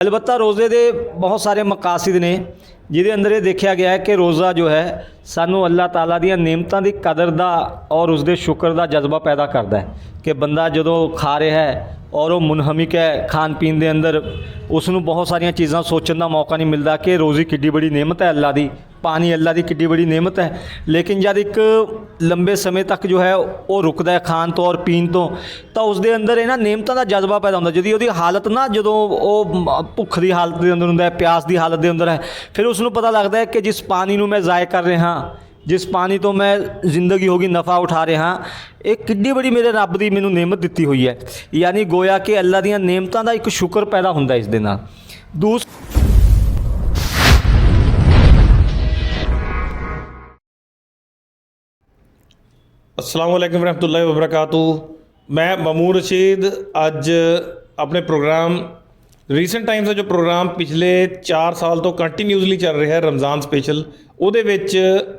ਅਲਬੱਤਾ ਰੋਜ਼ੇ ਦੇ ਬਹੁਤ ਸਾਰੇ ਮਕਾਸਿਦ ਨੇ, ਜਿਹਦੇ ਅੰਦਰ ਇਹ ਦੇਖਿਆ ਗਿਆ ਹੈ ਕਿ ਰੋਜ਼ਾ ਜੋ ਹੈ, ਸਾਨੂੰ ਅੱਲਾਹ ਤਾਲਾ ਦੀਆਂ ਨੇਮਤਾਂ ਦੀ ਕਦਰ ਦਾ ਔਰ ਉਸ ਦੇ ਸ਼ੁਕਰ ਦਾ ਜਜ਼ਬਾ ਪੈਦਾ ਕਰਦਾ ਹੈ ਕਿ ਬੰਦਾ ਜਦੋਂ ਖਾ ਰਿਹਾ ਹੈ ਔਰ ਉਹ ਮੁਨਹਮਿਕ ਹੈ ਖਾਣ ਪੀਣ ਦੇ ਅੰਦਰ ਉਸ ਨੂੰ ਬਹੁਤ ਸਾਰੀਆਂ ਚੀਜ਼ਾਂ ਸੋਚਣ ਦਾ ਮੌਕਾ ਨਹੀਂ ਮਿਲਦਾ ਕਿ ਰੋਜ਼ੀ ਕਿੱਡੀ ਬੜੀ ਨੇਮਤ ਹੈ ਅੱਲਾ ਦੀ ਪਾਣੀ ਅੱਲਾ ਦੀ ਕਿੱਡੀ ਬੜੀ ਨੇਮਤ ਹੈ। ਲੇਕਿਨ ਜਦ ਇੱਕ ਲੰਬੇ ਸਮੇਂ ਤੱਕ ਜੋ ਹੈ, ਉਹ ਰੁਕਦਾ ਹੈ ਖਾਣ ਤੋਂ ਔਰ ਪੀਣ ਤੋਂ, ਤਾਂ ਉਸ ਦੇ ਅੰਦਰ ਇਹਨਾਂ ਨੇਮਤਾਂ ਦਾ ਜਜ਼ਬਾ ਪੈਦਾ ਹੁੰਦਾ ਜਦੋਂ ਉਹਦੀ ਹਾਲਤ ਨਾ, ਜਦੋਂ ਉਹ ਭੁੱਖ ਦੀ ਹਾਲਤ ਦੇ ਅੰਦਰ ਹੁੰਦਾ ਹੈ, ਪਿਆਸ ਦੀ ਹਾਲਤ ਦੇ ਅੰਦਰ ਹੈ, ਫਿਰ ਉਸ ਨੂੰ ਪਤਾ ਲੱਗਦਾ ਹੈ ਕਿ ਜਿਸ ਪਾਣੀ ਨੂੰ ਮੈਂ ਜ਼ਾਇ ਕਰ ਰਿਹਾ ਜਿਸ ਪਾਣੀ ਤੋਂ ਮੈਂ ਜ਼ਿੰਦਗੀ ਹੋ ਗਈ, ਨਫਾ ਉਠਾ ਰਿਹਾ ਇਹ ਕਿੱਡੀ ਬੜੀ ਮੇਰੇ ਰੱਬ ਦੀ ਮੈਨੂੰ ਨੇਮਤ ਦਿੱਤੀ ਹੋਈ ਹੈ। ਯਾਨੀ ਗੋਇਆ ਕਿ ਅੱਲਾ ਦੀਆਂ ਨੇਮਤਾਂ ਦਾ ਇੱਕ ਸ਼ੁਕਰ ਪੈਦਾ ਹੁੰਦਾ ਇਸ ਦੇ ਨਾਲ। ਦੂਸ ਅਸਲਾਮ ਵਾਲੇਕਮ ਰਹਿਮਤੁਲਾhi ਵਬਰਕਾਤੂ। ਮੈਂ ਮਮੂਰ ਰਸ਼ੀਦ, ਅੱਜ ਆਪਣੇ ਪ੍ਰੋਗਰਾਮ ਰੀਸੈਂਟ ਟਾਈਮਸ ਦਾ ਜੋ ਪ੍ਰੋਗਰਾਮ ਪਿਛਲੇ 4 ਸਾਲ ਤੋਂ ਕੰਟੀਨਿਊਸਲੀ ਚੱਲ ਰਿਹਾ ਹੈ, ਰਮਜ਼ਾਨ ਸਪੈਸ਼ਲ ਉਹਦੇ ਵਿੱਚ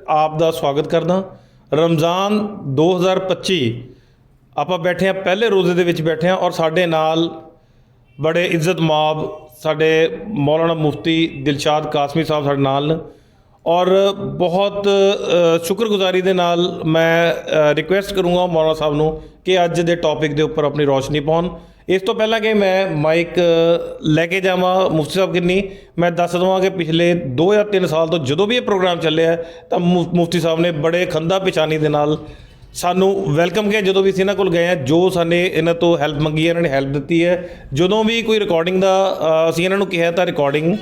ਆਪ ਦਾ ਸਵਾਗਤ ਕਰਦਾ। ਰਮਜ਼ਾਨ 2025 ਆਪਾਂ ਬੈਠੇ ਆ ਪਹਿਲੇ ਰੋਜ਼ੇ ਦੇ ਵਿੱਚ ਬੈਠੇ ਆ ਔਰ ਸਾਡੇ ਨਾਲ ਬੜੇ ਇੱਜ਼ਤ ਮਾਬ ਸਾਡੇ ਮੌਲਾਨਾ ਮੁਫਤੀ ਦਿਲਸ਼ਾਦ ਕਾਸਮੀ ਸਾਹਿਬ ਸਾਡੇ ਨਾਲ ਔਰ ਬਹੁਤ ਸ਼ੁਕਰਗੁਜ਼ਾਰੀ ਦੇ ਨਾਲ ਮੈਂ ਰਿਕੁਐਸਟ ਕਰੂੰਗਾ ਮੌਲਾਨਾ ਸਾਹਿਬ ਨੂੰ ਕਿ ਅੱਜ ਦੇ ਟੌਪਿਕ ਦੇ ਉੱਪਰ ਆਪਣੀ ਰੋਸ਼ਨੀ ਪਾਉਣ। ਇਸ ਤੋਂ ਪਹਿਲਾਂ ਕਿ ਮੈਂ ਮਾਈਕ ਲੈ ਕੇ ਜਾਵਾਂ ਮੁਫਤੀ ਸਾਹਿਬ ਕਿੰਨੀ, ਮੈਂ ਦੱਸ ਦਵਾਂ ਕਿ ਪਿਛਲੇ 2 ਜਾਂ 3 ਸਾਲ ਤੋਂ ਜਦੋਂ ਵੀ ਇਹ ਪ੍ਰੋਗਰਾਮ ਚੱਲਿਆ ਤਾਂ ਮੁਫਤੀ ਸਾਹਿਬ ਨੇ ਬੜੇ ਖੰਦਾ ਪਿਛਾਨੀ ਦੇ ਨਾਲ ਸਾਨੂੰ ਵੈਲਕਮ ਕਿਹਾ। ਜਦੋਂ ਵੀ ਅਸੀਂ ਇਹਨਾਂ ਕੋਲ ਗਏ ਆ ਜੋ ਸਾਨੇ ਇਹਨਾਂ ਤੋਂ ਹੈਲਪ ਮੰਗੀ ਹੈ, ਇਹਨਾਂ ਨੇ ਹੈਲਪ ਦਿੱਤੀ ਹੈ। ਜਦੋਂ ਵੀ ਕੋਈ ਰਿਕਾਰਡਿੰਗ ਦਾ ਅਸੀਂ ਇਹਨਾਂ ਨੂੰ ਕਿਹਾ ਤਾਂ ਰਿਕਾਰਡਿੰਗ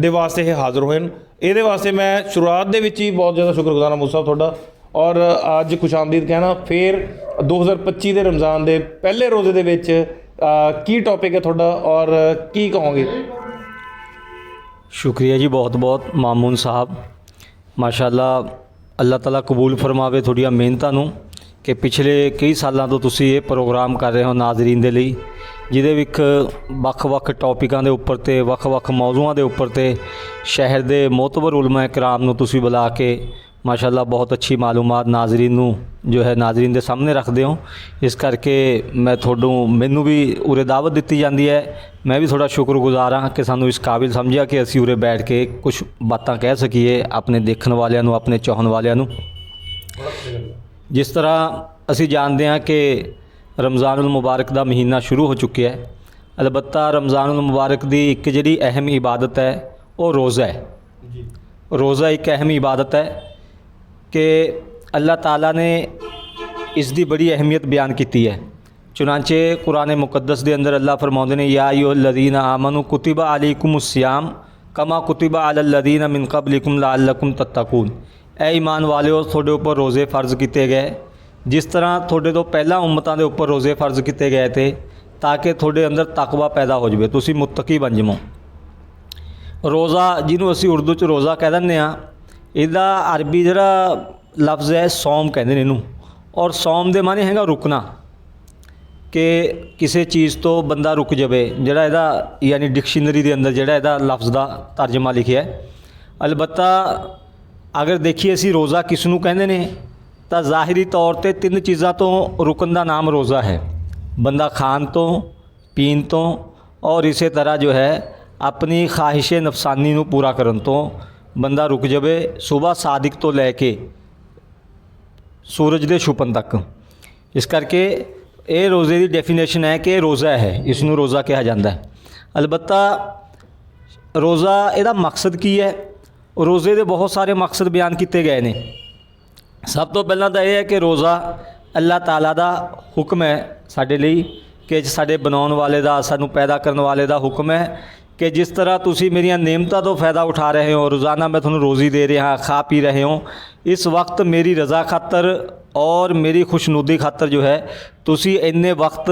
ਦੇ ਵਾਸਤੇ ਇਹ ਹਾਜ਼ਰ ਹੋਏ ਨੇ ਇਹਦੇ ਵਾਸਤੇ ਮੈਂ ਸ਼ੁਰੂਆਤ ਦੇ ਵਿੱਚ ਹੀ ਬਹੁਤ ਜ਼ਿਆਦਾ ਸ਼ੁਕਰਗੁਜ਼ਾਰ ਹਾਂ ਮੁਸਾ ਤੁਹਾਡਾ। ਔਰ ਅੱਜ ਖੁਸ਼ਾਮਦੀਦ ਕਹਿਣਾ, ਫਿਰ 2025 ਦੇ ਰਮਜ਼ਾਨ ਦੇ ਪਹਿਲੇ ਰੋਜ਼ੇ ਦੇ ਵਿੱਚ ਕੀ ਟੌਪਿਕ ਹੈ ਤੁਹਾਡਾ ਔਰ ਕੀ ਕਹੋਗੇ? ਸ਼ੁਕਰੀਆ ਜੀ ਬਹੁਤ ਬਹੁਤ ਮਾਮੂਨ ਸਾਹਿਬ। ਮਾਸ਼ਾਅੱਲਾ, ਅੱਲਾਹ ਤਾਲਾ ਕਬੂਲ ਫਰਮਾਵੇ ਤੁਹਾਡੀਆਂ ਮਿਹਨਤਾਂ ਨੂੰ ਕਿ ਪਿਛਲੇ ਕਈ ਸਾਲਾਂ ਤੋਂ ਤੁਸੀਂ ਇਹ ਪ੍ਰੋਗਰਾਮ ਕਰ ਰਹੇ ਹੋ ਨਾਜ਼ਰੀਨ ਦੇ ਲਈ। ਜਿਹਦੇ ਵਿੱਚ ਵੱਖ-ਵੱਖ ਟੌਪਿਕਾਂ ਦੇ ਉੱਪਰ ਤੇ ਵੱਖ-ਵੱਖ ਮੌਜੂਆਂ ਦੇ ਉੱਪਰ ਤੇ ਸ਼ਹਿਰ ਦੇ ਮੋਤਬਰ ਉਲਮਾ ਇਕਰਾਮ ਨੂੰ ਤੁਸੀਂ ਬੁਲਾ ਕੇ ਮਾਸ਼ਾਅੱਲਾ ਬਹੁਤ ਅੱਛੀ ਮਾਲੂਮਾਤ ਨਾਜ਼ਰੀਨ ਨੂੰ ਜੋ ਹੈ ਨਾਜ਼ਰੀਨ ਦੇ ਸਾਹਮਣੇ ਰੱਖਦੇ ਹੋ। ਇਸ ਕਰਕੇ ਮੈਂ ਤੁਹਾਨੂੰ, ਮੈਨੂੰ ਵੀ ਉਰੇ ਦਾਵਤ ਦਿੱਤੀ ਜਾਂਦੀ ਹੈ। ਮੈਂ ਵੀ ਤੁਹਾਡਾ ਸ਼ੁਕਰਗੁਜ਼ਾਰ ਹਾਂ ਕਿ ਸਾਨੂੰ ਇਸ ਕਾਬਿਲ ਸਮਝਿਆ ਕਿ ਅਸੀਂ ਉਰੇ ਬੈਠ ਕੇ ਕੁਝ ਬਾਤਾਂ ਕਹਿ ਸਕੀਏ ਆਪਣੇ ਦੇਖਣ ਵਾਲਿਆਂ ਨੂੰ, ਆਪਣੇ ਚਾਹਣ ਵਾਲਿਆਂ ਨੂੰ। ਜਿਸ ਤਰ੍ਹਾਂ ਅਸੀਂ ਜਾਣਦੇ ਹਾਂ ਕਿ ਰਮਜ਼ਾਨੁਲ ਮੁਬਾਰਕ ਦਾ ਮਹੀਨਾ ਸ਼ੁਰੂ ਹੋ ਚੁੱਕਿਆ ਹੈ ਅਲਬੱਤਾ ਰਮਜ਼ਾਨੁਲ ਮੁਬਾਰਕ ਦੀ ਇੱਕ ਜਿਹੜੀ ਅਹਿਮ ਇਬਾਦਤ ਹੈ ਉਹ ਰੋਜ਼ਾ ਹੈ ਰੋਜ਼ਾ ਇੱਕ ਅਹਿਮ ਇਬਾਦਤ ਹੈ ਕਿ ਅੱਲਾਹ ਤਾਲਾ ਨੇ ਇਸ ਦੀ ਬੜੀ ਅਹਿਮੀਅਤ ਬਿਆਨ ਕੀਤੀ ਹੈ ਚੁਨਾਂਚੇ ਕੁਰਾਨ ਮੁਕੱਦਸ ਦੇ ਅੰਦਰ ਅੱਲਾਹ ਫਰਮਾਉਂਦੇ ਨੇ ਯਾ ਅਯੁਹਲ ਲਜ਼ੀਨਾ ਆਮਨੂ ਕੁਤਿਬਾ ਅਲੈਕੁਮੁਸ ਸਿਆਮ ਕਮਾ ਕੁਤਿਬਾ ਅਲਲ ਲਜ਼ੀਨਾ ਮਿਨ ਕਬਲਿਕੁਮ ਲਅੱਲਕੁਮ ਤੱਤਕੂਨ ਐ ਈਮਾਨ ਵਾਲਿਓ ਤੁਹਾਡੇ ਉੱਪਰ ਰੋਜ਼ੇ ਫਰਜ਼ ਕੀਤੇ ਗਏ ਜਿਸ ਤਰ੍ਹਾਂ ਤੁਹਾਡੇ ਤੋਂ ਪਹਿਲਾਂ ਉਮਤਾਂ ਦੇ ਉੱਪਰ ਰੋਜ਼ੇ ਫਰਜ਼ ਕੀਤੇ ਗਏ ਤੇ ਤਾਂ ਕਿ ਤੁਹਾਡੇ ਅੰਦਰ ਤਕਵਾ ਪੈਦਾ ਹੋ ਜਾਵੇ। ਤੁਸੀਂ ਮੁੱਤਕੀ ਬਣ ਜਾਵੋ। ਰੋਜ਼ਾ ਜਿਹਨੂੰ ਅਸੀਂ ਉਰਦੂ ਚ ਰੋਜ਼ਾ ਕਹਿ ਦਿੰਦੇ ਆ ਇਹਦਾ ਅਰਬੀ ਜਿਹੜਾ ਲਫ਼ਜ਼ ਹੈ, ਸੌਮ ਕਹਿੰਦੇ ਨੇ ਇਹਨੂੰ। ਔਰ ਸੌਮ ਦੇ ਮਾਨੇ ਹੈਗਾ ਰੁਕਣਾ। ਕਿ ਕਿਸੇ ਚੀਜ਼ ਤੋਂ ਬੰਦਾ ਰੁਕ ਜਾਵੇ, ਜਿਹੜਾ ਇਹਦਾ ਯਾਨੀ ਡਿਕਸ਼ਨਰੀ ਦੇ ਅੰਦਰ ਜਿਹੜਾ ਇਹਦਾ ਲਫ਼ਜ਼ ਦਾ ਤਰਜਮਾ ਲਿਖਿਆ ਹੈ। ਅਲਬੱਤਾ, ਅਗਰ ਦੇਖੀਏ ਅਸੀਂ ਰੋਜ਼ਾ ਕਿਸ ਨੂੰ ਕਹਿੰਦੇ ਨੇ ਤਾਂ ਜ਼ਾਹਿਰੀ ਤੌਰ ਤੇ ਤਿੰਨ ਚੀਜ਼ਾਂ ਤੋਂ ਰੁਕਣ ਦਾ ਨਾਮ ਰੋਜ਼ਾ ਹੈ। ਬੰਦਾ ਖਾਣ ਤੋਂ, ਪੀਣ ਤੋਂ ਔਰ ਇਸੇ ਤਰ੍ਹਾਂ ਜੋ ਹੈ, ਆਪਣੀ ਖਾਹਿਸ਼ ਨਫਸਾਨੀ ਨੂੰ ਪੂਰਾ ਕਰਨ ਤੋਂ ਬੰਦਾ ਰੁਕ ਜਾਵੇ ਸਵੇਰ ਸਾਦਿਕ ਤੋਂ ਲੈ ਕੇ ਸੂਰਜ ਦੇ ਛੁਪਣ ਤੱਕ। ਇਸ ਕਰਕੇ ਇਹ ਰੋਜ਼ੇ ਦੀ ਡੈਫੀਨੇਸ਼ਨ ਹੈ ਕਿ ਰੋਜ਼ਾ ਹੈ ਇਸ ਨੂੰ ਰੋਜ਼ਾ ਕਿਹਾ ਜਾਂਦਾ ਹੈ। ਅਲਬੱਤਾ ਰੋਜ਼ਾ ਇਹਦਾ ਮਕਸਦ ਕੀ ਹੈ? ਰੋਜ਼ੇ ਦੇ ਬਹੁਤ ਸਾਰੇ ਮਕਸਦ ਬਿਆਨ ਕੀਤੇ ਗਏ ਨੇ। ਸਭ ਤੋਂ ਪਹਿਲਾਂ ਤਾਂ ਇਹ ਹੈ ਕਿ ਰੋਜ਼ਾ ਅੱਲਾਹ ਤਾਲਾ ਦਾ ਹੁਕਮ ਹੈ ਸਾਡੇ ਲਈ ਕਿ ਸਾਡੇ ਬਣਾਉਣ ਵਾਲੇ ਦਾ, ਸਾਨੂੰ ਪੈਦਾ ਕਰਨ ਵਾਲੇ ਦਾ ਹੁਕਮ ਹੈ ਕਿ ਜਿਸ ਤਰ੍ਹਾਂ ਤੁਸੀਂ ਮੇਰੀਆਂ ਨੇਮਤਾਂ ਤੋਂ ਫਾਇਦਾ ਉਠਾ ਰਹੇ ਹੋ, ਰੋਜ਼ਾਨਾ ਮੈਂ ਤੁਹਾਨੂੰ ਰੋਜ਼ੀ ਦੇ ਰਿਹਾ, ਖਾ ਪੀ ਰਹੇ ਹੋ, ਇਸ ਵਕਤ ਮੇਰੀ ਰਜ਼ਾ ਖਾਤਰ ਔਰ ਮੇਰੀ ਖੁਸ਼ਨੂਦੀ ਖਾਤਰ ਜੋ ਹੈ, ਤੁਸੀਂ ਇੰਨੇ ਵਕਤ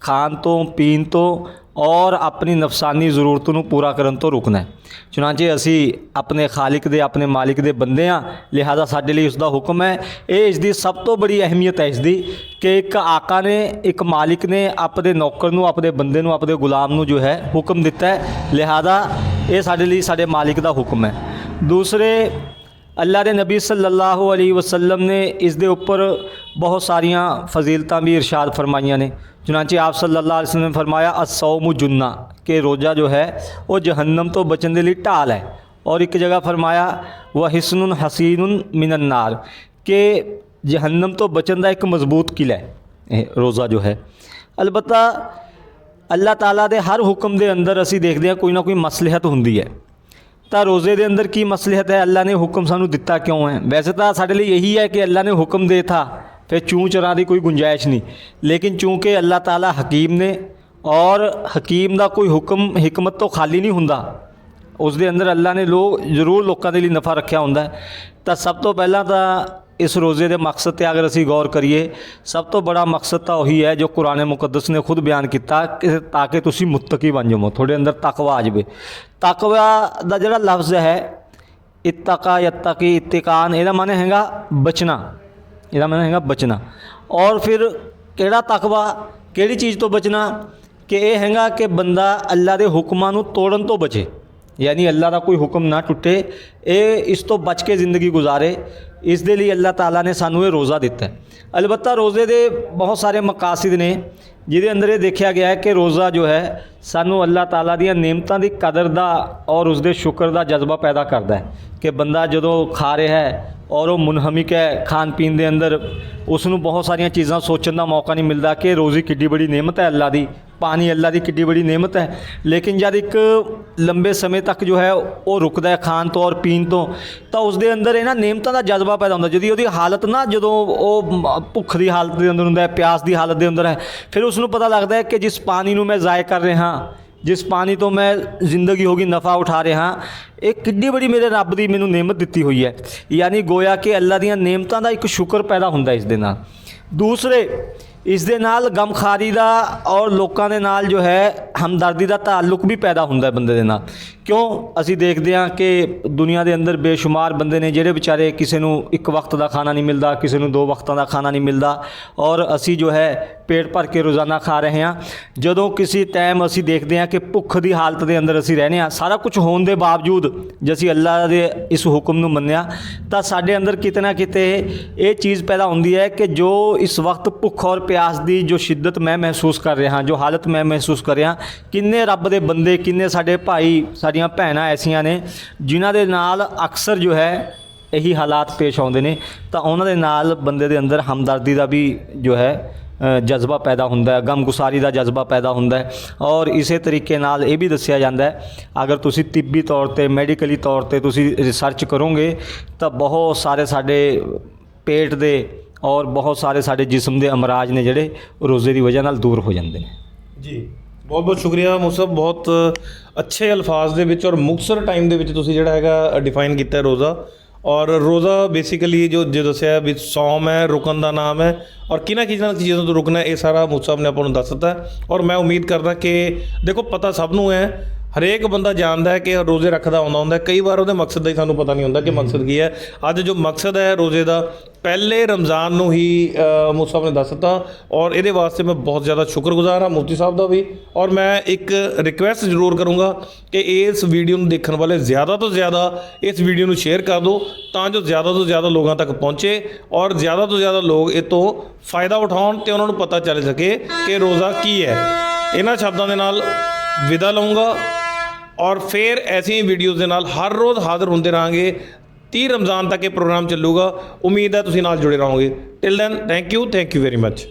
ਖਾਣ ਤੋਂ, ਪੀਣ ਤੋਂ ਔਰ ਆਪਣੀ ਨਫਸਾਨੀ ਜ਼ਰੂਰਤ ਨੂੰ ਪੂਰਾ ਕਰਨ ਤੋਂ ਰੁਕਣਾ ਹੈ। ਚੁਨਾਂਚੇ ਅਸੀਂ ਆਪਣੇ ਖਾਲਿਕ ਦੇ, ਆਪਣੇ ਮਾਲਿਕ ਦੇ ਬੰਦੇ ਹਾਂ, ਲਿਹਾਜ਼ਾ ਸਾਡੇ ਲਈ ਉਸ ਦਾ ਹੁਕਮ ਹੈ। ਇਹ ਇਸ ਦੀ ਸਭ ਤੋਂ ਬੜੀ ਅਹਿਮੀਅਤ ਹੈ ਇਸ ਦੀ ਕਿ ਇੱਕ ਆਕਾ ਨੇ, ਇੱਕ ਮਾਲਿਕ ਨੇ ਆਪਣੇ ਨੌਕਰ ਨੂੰ, ਆਪਣੇ ਬੰਦੇ ਨੂੰ, ਆਪਣੇ ਗੁਲਾਮ ਨੂੰ ਜੋ ਹੈ ਹੁਕਮ ਦਿੱਤਾ ਹੈ। ਲਿਹਾਜ਼ਾ ਇਹ ਸਾਡੇ ਲਈ, ਸਾਡੇ ਮਾਲਿਕ ਦਾ ਹੁਕਮ ਹੈ। ਦੂਸਰੇ ਅੱਲਾ ਦੇ ਨਬੀ ਸੱਲੱਲਾਹੁ ਅਲੈਹਿ ਵਸੱਲਮ ਨੇ ਇਸ ਦੇ ਉੱਪਰ ਬਹੁਤ ਸਾਰੀਆਂ ਫਜ਼ੀਲਤਾਂ ਵੀ ਇਰਸ਼ਾਦ ਫਰਮਾਈਆਂ ਨੇ ਚੁਨਾਂਚੇ ਆਪ ਸੱਲੱਲਾਹੁ ਅਲੈਹਿ ਵਸੱਲਮ ਨੇ ਫਰਮਾਇਆ ਅਸੌਮੁ ਜੁੰਨਾ ਕਿ ਰੋਜ਼ਾ ਜੋ ਹੈ ਉਹ ਜਹੰਨਮ ਤੋਂ ਬਚਣ ਦੇ ਲਈ ਢਾਲ ਹੈ ਔਰ ਇੱਕ ਜਗ੍ਹਾ ਫਰਮਾਇਆ ਵ ਹਿਸਨੁਨ ਹਸੀਨੁਨ ਮਿਨਨ ਨਾਰ ਕਿ ਜਹੰਨਮ ਤੋਂ ਬਚਣ ਦਾ ਇੱਕ ਮਜ਼ਬੂਤ ਕਿਲਾ ਹੈ ਇਹ ਰੋਜ਼ਾ ਜੋ ਹੈ ਅਲਬੱਤਾ ਅੱਲਾਹ ਤਾਲਾ ਦੇ ਹਰ ਹੁਕਮ ਦੇ ਅੰਦਰ ਅਸੀਂ ਦੇਖਦੇ ਹਾਂ ਕੋਈ ਨਾ ਕੋਈ ਮਸਲਹਤ ਹੁੰਦੀ ਹੈ ਤਾਂ ਰੋਜ਼ੇ ਦੇ ਅੰਦਰ ਕੀ ਮਸਲਹਤ ਹੈ ਅੱਲਾ ਨੇ ਹੁਕਮ ਸਾਨੂੰ ਦਿੱਤਾ ਕਿਉਂ ਹੈ? ਵੈਸੇ ਤਾਂ ਸਾਡੇ ਲਈ ਇਹੀ ਹੈ ਕਿ ਅੱਲਾ ਨੇ ਹੁਕਮ ਦੇਤਾ, ਫਿਰ ਚੂੰ ਚਰਾਂ ਦੀ ਕੋਈ ਗੁੰਜਾਇਸ਼ ਨਹੀਂ। ਲੇਕਿਨ ਚੂੰਕਿ ਅੱਲਾ ਤਾਲਾ ਹਕੀਮ ਨੇ ਔਰ ਹਕੀਮ ਦਾ ਕੋਈ ਹੁਕਮ, ਹਕਮਤ ਤੋਂ ਖਾਲੀ ਨਹੀਂ ਹੁੰਦਾ ਉਸ ਦੇ ਅੰਦਰ ਅੱਲਾ ਨੇ ਲੋਕ ਜ਼ਰੂਰ ਲੋਕਾਂ ਦੇ ਲਈ ਨਫਾ ਰੱਖਿਆ ਹੁੰਦਾ ਤਾਂ ਸਭ ਤੋਂ ਪਹਿਲਾਂ ਤਾਂ ਇਸ ਰੋਜ਼ੇ ਦੇ ਮਕਸਦ ਤੇ ਅਗਰ ਅਸੀਂ ਗੌਰ ਕਰੀਏ ਸਭ ਤੋਂ ਬੜਾ ਮਕਸਦ ਤਾਂ ਉਹੀ ਹੈ ਜੋ ਕੁਰਾਨ ਮੁਕੱਦਸ ਨੇ ਖੁਦ ਬਿਆਨ ਕੀਤਾ ਕਿ ਤਾਂ ਕਿ ਤੁਸੀਂ ਮੁੱਤਕੀ ਬਣ ਜਾਵੋ ਤੁਹਾਡੇ ਅੰਦਰ ਤਕਵਾ ਆ ਜਾਵੇ ਤਕਵਾ ਦਾ ਜਿਹੜਾ ਲਫ਼ਜ਼ ਹੈ ਇਤਕਾ ਯਤਕੀ ਇਤਕਾਨ ਇਹਦਾ ਮਾਨੇ ਹੈਗਾ ਬਚਣਾ ਇਹਦਾ ਮਾਨੇ ਹੈਗਾ ਬਚਣਾ ਔਰ ਫਿਰ ਕਿਹੜਾ ਤਕਵਾ ਕਿਹੜੀ ਚੀਜ਼ ਤੋਂ ਬਚਣਾ ਕਿ ਇਹ ਹੈਗਾ ਕਿ ਬੰਦਾ ਅੱਲਾ ਦੇ ਹੁਕਮਾਂ ਨੂੰ ਤੋੜਨ ਤੋਂ ਬਚੇ ਯਾਨੀ ਅੱਲਾ ਦਾ ਕੋਈ ਹੁਕਮ ਨਾ ਟੁੱਟੇ ਇਹ ਇਸ ਤੋਂ ਬਚ ਕੇ ਜ਼ਿੰਦਗੀ ਗੁਜ਼ਾਰੇ ਇਸ ਦੇ ਲਈ ਅੱਲਾਹ ਤਾਲਾ ਨੇ ਸਾਨੂੰ ਇਹ ਰੋਜ਼ਾ ਦਿੱਤਾ ਅਲਬੱਤਾ ਰੋਜ਼ੇ ਦੇ ਬਹੁਤ ਸਾਰੇ ਮਕਾਸਿਦ ਨੇ। ਜਿਹਦੇ ਅੰਦਰ ਇਹ ਦੇਖਿਆ ਗਿਆ ਹੈ ਕਿ ਰੋਜ਼ਾ ਜੋ ਹੈ, ਸਾਨੂੰ ਅੱਲਾਹ ਤਾਲਾ ਦੀਆਂ ਨੇਮਤਾਂ ਦੀ ਕਦਰ ਦਾ ਔਰ ਉਸ ਦੇ ਸ਼ੁਕਰ ਦਾ ਜਜ਼ਬਾ ਪੈਦਾ ਕਰਦਾ ਹੈ ਕਿ ਬੰਦਾ ਜਦੋਂ ਖਾ ਰਿਹਾ ਹੈ ਔਰ ਉਹ ਮੁਨਹਮਿਕ ਹੈ ਖਾਣ ਪੀਣ ਦੇ ਅੰਦਰ ਉਸ ਨੂੰ ਬਹੁਤ ਸਾਰੀਆਂ ਚੀਜ਼ਾਂ ਸੋਚਣ ਦਾ ਮੌਕਾ ਨਹੀਂ ਮਿਲਦਾ ਕਿ ਰੋਜ਼ੀ ਕਿੱਡੀ ਬੜੀ ਨੇਮਤ ਹੈ ਅੱਲਾ ਦੀ, ਪਾਣੀ ਅੱਲਾ ਦੀ ਕਿੱਡੀ ਬੜੀ ਨੇਮਤ ਹੈ। ਲੇਕਿਨ ਜਦ ਇੱਕ ਲੰਬੇ ਸਮੇਂ ਤੱਕ ਜੋ ਹੈ, ਉਹ ਰੁਕਦਾ ਹੈ ਖਾਣ ਤੋਂ ਔਰ ਪੀਣ ਤੋਂ, ਤਾਂ ਉਸ ਦੇ ਅੰਦਰ ਇਹਨਾਂ ਨੇਮਤਾਂ ਦਾ ਜਜ਼ਬਾ ਪੈਦਾ ਹੁੰਦਾ। ਜਦੀ ਉਹਦੀ ਹਾਲਤ ਨਾ ਜਦੋਂ ਉਹ ਭੁੱਖ ਦੀ ਹਾਲਤ ਦੇ ਅੰਦਰ ਹੁੰਦਾ ਹੈ, ਪਿਆਸ ਦੀ ਹਾਲਤ ਦੇ ਅੰਦਰ ਹੈ, ਫਿਰ ਉਸ ਨੂੰ ਪਤਾ ਲੱਗਦਾ ਹੈ ਕਿ ਜਿਸ ਪਾਣੀ ਨੂੰ ਮੈਂ ਜ਼ਾਇ ਕਰ ਰਿਹਾ ਜਿਸ ਪਾਣੀ ਤੋਂ ਮੈਂ ਜ਼ਿੰਦਗੀ ਹੋ ਗਈ, ਨਫਾ ਉਠਾ ਰਿਹਾ ਇਹ ਕਿੱਡੀ ਬੜੀ ਮੇਰੇ ਰੱਬ ਦੀ ਮੈਨੂੰ ਨੇਮਤ ਦਿੱਤੀ ਹੋਈ ਹੈ। ਯਾਨੀ ਗੋਇਆ ਕਿ ਅੱਲਾ ਦੀਆਂ ਨੇਮਤਾਂ ਦਾ ਇੱਕ ਸ਼ੁਕਰ ਪੈਦਾ ਹੁੰਦਾ ਇਸ ਦੇ ਨਾਲ। ਦੂਸਰੇ, ਇਸ ਦੇ ਨਾਲ ਗਮਖਾਰੀ ਦਾ ਔਰ ਲੋਕਾਂ ਦੇ ਨਾਲ ਜੋ ਹੈ, ਹਮਦਰਦੀ ਦਾ ਤਾਲੁਕ ਵੀ ਪੈਦਾ ਹੁੰਦਾ ਬੰਦੇ ਦੇ ਨਾਲ। ਕਿਉਂ? ਅਸੀਂ ਦੇਖਦੇ ਹਾਂ ਕਿ ਦੁਨੀਆ ਦੇ ਅੰਦਰ ਬੇਸ਼ੁਮਾਰ ਬੰਦੇ ਨੇ ਜਿਹੜੇ ਵਿਚਾਰੇ ਕਿਸੇ ਨੂੰ ਇੱਕ ਵਕਤ ਦਾ ਖਾਣਾ ਨਹੀਂ ਮਿਲਦਾ, ਕਿਸੇ ਨੂੰ ਦੋ ਵਕਤਾਂ ਦਾ ਖਾਣਾ ਨਹੀਂ ਮਿਲਦਾ ਔਰ ਅਸੀਂ ਜੋ ਹੈ ਪੇਟ ਭਰ ਕੇ ਰੋਜ਼ਾਨਾ ਖਾ ਰਹੇ ਹਾਂ। ਜਦੋਂ ਕਿਸੇ ਟਾਈਮ ਅਸੀਂ ਦੇਖਦੇ ਹਾਂ ਕਿ ਭੁੱਖ ਦੀ ਹਾਲਤ ਦੇ ਅੰਦਰ ਅਸੀਂ ਰਹਿੰਦੇ ਹਾਂ, ਸਾਰਾ ਕੁਝ ਹੋਣ ਦੇ ਬਾਵਜੂਦ ਜੇ ਅਸੀਂ ਅੱਲਾ ਦੇ ਇਸ ਹੁਕਮ ਨੂੰ ਮੰਨਿਆ, ਤਾਂ ਸਾਡੇ ਅੰਦਰ ਕਿਤੇ ਨਾ ਕਿਤੇ ਇਹ ਚੀਜ਼ ਪੈਦਾ ਹੁੰਦੀ ਹੈ ਕਿ ਜੋ ਇਸ ਵਕਤ ਭੁੱਖ ਔਰ ਪਿਆਸ ਦੀ ਜੋ ਸ਼ਿੱਦਤ ਮੈਂ ਮਹਿਸੂਸ ਕਰ ਰਿਹਾ ਜੋ ਹਾਲਤ ਮੈਂ ਮਹਿਸੂਸ ਕਰ ਰਿਹਾ ਕਿੰਨੇ ਰੱਬ ਦੇ ਬੰਦੇ, ਕਿੰਨੇ ਸਾਡੇ ਭਾਈ, ਸਾਡੀਆਂ ਭੈਣਾਂ ਐਸੀਆਂ ਨੇ ਜਿਨ੍ਹਾਂ ਦੇ ਨਾਲ ਅਕਸਰ ਜੋ ਹੈ ਇਹੀ ਹਾਲਾਤ ਪੇਸ਼ ਆਉਂਦੇ ਨੇ, ਤਾਂ ਉਹਨਾਂ ਦੇ ਨਾਲ ਬੰਦੇ ਦੇ ਅੰਦਰ ਹਮਦਰਦੀ ਦਾ ਵੀ ਜੋ ਹੈ ਜਜ਼ਬਾ ਪੈਦਾ ਹੁੰਦਾ ਹੈ, ਗਮਗੁਸਾਰੀ ਦਾ ਜਜ਼ਬਾ ਪੈਦਾ ਹੁੰਦਾ ਹੈ ਔਰ ਇਸੇ ਤਰੀਕੇ ਨਾਲ ਇਹ ਵੀ ਦੱਸਿਆ ਜਾਂਦਾ ਹੈ, ਅਗਰ ਤੁਸੀਂ ਤਿੱਬੀ ਤੌਰ ਤੇ, ਮੈਡੀਕਲੀ ਤੌਰ ਤੇ ਤੁਸੀਂ ਰਿਸਰਚ ਕਰੋਗੇ, ਤਾਂ ਬਹੁਤ ਸਾਰੇ ਸਾਡੇ ਪੇਟ ਦੇ ਔਰ ਬਹੁਤ ਸਾਰੇ ਸਾਡੇ ਜਿਸਮ ਦੇ ਅਮਰਾਜ ਨੇ ਜਿਹੜੇ ਰੋਜ਼ੇ ਦੀ ਵਜ੍ਹਾ ਨਾਲ ਦੂਰ ਹੋ ਜਾਂਦੇ ਨੇ। ਜੀ, ਬਹੁਤ ਬਹੁਤ ਸ਼ੁਕਰੀਆ ਮੁਸਬ ਬਹੁਤ ਅੱਛੇ ਅਲਫਾਜ਼ ਦੇ ਵਿੱਚ ਔਰ ਮੁਕਸਰ ਟਾਈਮ ਦੇ ਵਿੱਚ ਤੁਸੀਂ ਜਿਹੜਾ ਹੈਗਾ ਡਿਫਾਈਨ ਕੀਤਾ ਰੋਜ਼ਾ। ਔਰ ਰੋਜ਼ਾ ਬੇਸਿਕਲੀ ਜੋ ਜੇ ਦੱਸਿਆ ਵੀ ਸੌਮ ਹੈ, ਰੁਕਣ ਦਾ ਨਾਮ ਹੈ ਔਰ ਕਿਹਨਾਂ ਕਿਹਨਾਂ ਚੀਜ਼ਾਂ ਤੋਂ ਰੁਕਣਾ ਇਹ ਸਾਰਾ ਮੁਸਬ ਨੇ ਆਪਾਂ ਨੂੰ ਦੱਸ ਦਿੱਤਾ ਔਰ ਮੈਂ ਉਮੀਦ ਕਰਦਾ ਕਿ ਦੇਖੋ ਪਤਾ ਸਭ ਨੂੰ ਹੈ ਹਰੇਕ ਬੰਦਾ ਜਾਣਦਾ ਹੈ ਕਿ ਰੋਜ਼ੇ ਰੱਖਦਾ ਆਉਂਦਾ ਹੁੰਦਾ। ਕਈ ਵਾਰ ਉਹਦੇ ਮਕਸਦ ਦਾ ਹੀ ਸਾਨੂੰ ਪਤਾ ਨਹੀਂ ਹੁੰਦਾ ਕਿ ਮਕਸਦ ਕੀ ਹੈ। ਅੱਜ ਜੋ ਮਕਸਦ ਹੈ ਰੋਜ਼ੇ ਦਾ ਪਹਿਲੇ ਰਮਜ਼ਾਨ ਨੂੰ ਹੀ ਸਾਹਿਬ ਨੇ ਦੱਸ ਦਿੱਤਾ ਔਰ ਇਹਦੇ ਵਾਸਤੇ ਮੈਂ ਬਹੁਤ ਜ਼ਿਆਦਾ ਸ਼ੁਕਰਗੁਜ਼ਾਰ ਹਾਂ ਮੁਫਤੀ ਸਾਹਿਬ ਦਾ ਵੀ ਔਰ ਮੈਂ ਇੱਕ ਰਿਕੁਐਸਟ ਜ਼ਰੂਰ ਕਰੂੰਗਾ ਕਿ ਇਸ ਵੀਡੀਓ ਨੂੰ ਦੇਖਣ ਵਾਲੇ ਜ਼ਿਆਦਾ ਤੋਂ ਜ਼ਿਆਦਾ ਇਸ ਵੀਡੀਓ ਨੂੰ ਸ਼ੇਅਰ ਕਰ ਦਿਓ ਤਾਂ ਜੋ ਜ਼ਿਆਦਾ ਤੋਂ ਜ਼ਿਆਦਾ ਲੋਕਾਂ ਤੱਕ ਪਹੁੰਚੇ ਔਰ ਜ਼ਿਆਦਾ ਤੋਂ ਜ਼ਿਆਦਾ ਲੋਕ ਇਹ ਤੋਂ ਫਾਇਦਾ ਉਠਾਉਣ ਤੇ ਉਹਨਾਂ ਨੂੰ ਪਤਾ ਚੱਲ ਸਕੇ ਕਿ ਰੋਜ਼ਾ ਕੀ ਹੈ। ਇਹਨਾਂ ਸ਼ਬਦਾਂ ਦੇ ਨਾਲ ਵਿਦਾ ਲਵਾਂਗਾ ਔਰ ਫਿਰ ਐਸੀਆਂ ਵੀਡੀਓਜ਼ ਦੇ ਨਾਲ ਹਰ ਰੋਜ਼ ਹਾਜ਼ਰ ਹੁੰਦੇ ਰਹਾਂਗੇ। 30 ਰਮਜ਼ਾਨ ਤੱਕ ਇਹ ਪ੍ਰੋਗਰਾਮ ਚੱਲੂਗਾ। ਉਮੀਦ ਹੈ ਤੁਸੀਂ ਨਾਲ ਜੁੜੇ ਰਹੋਗੇ। Till then thank you thank you very much